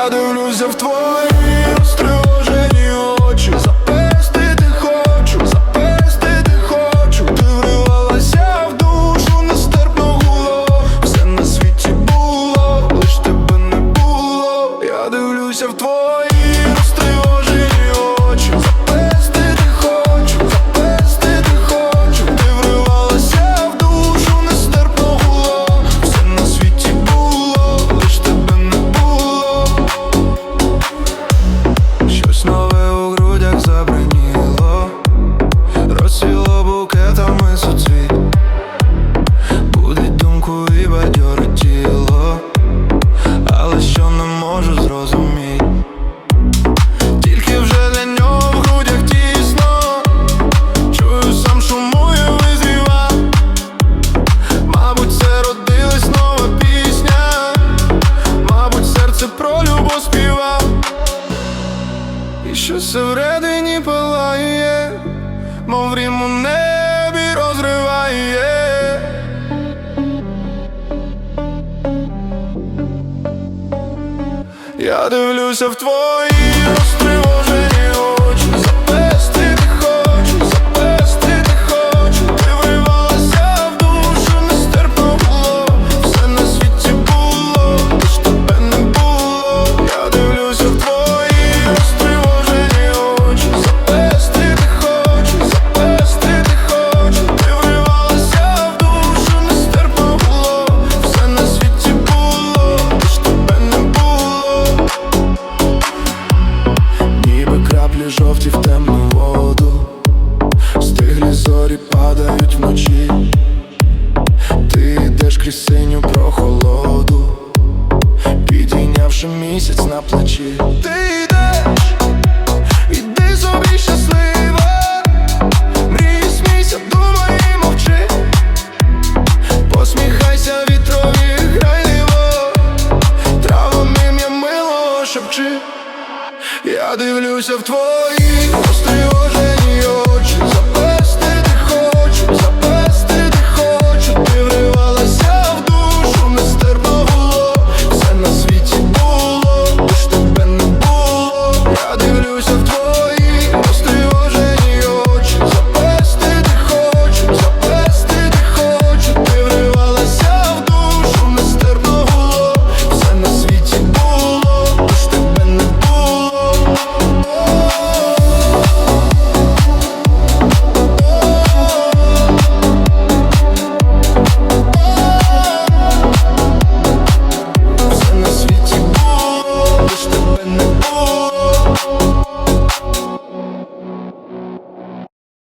Я дивлюся в твої і що всередині палає, мов рім у небі розриває, я дивлюся в твої острі. падають вночі, ти йдеш крізь синю прохолоду, підійнявши місяць на плечі. Ти йдеш, іди собі щаслива, мрій смійся, думай і мовчи, посміхайся вітрові, грайливо, диво, траву мило шепчи, я дивлюся в твої постріожі.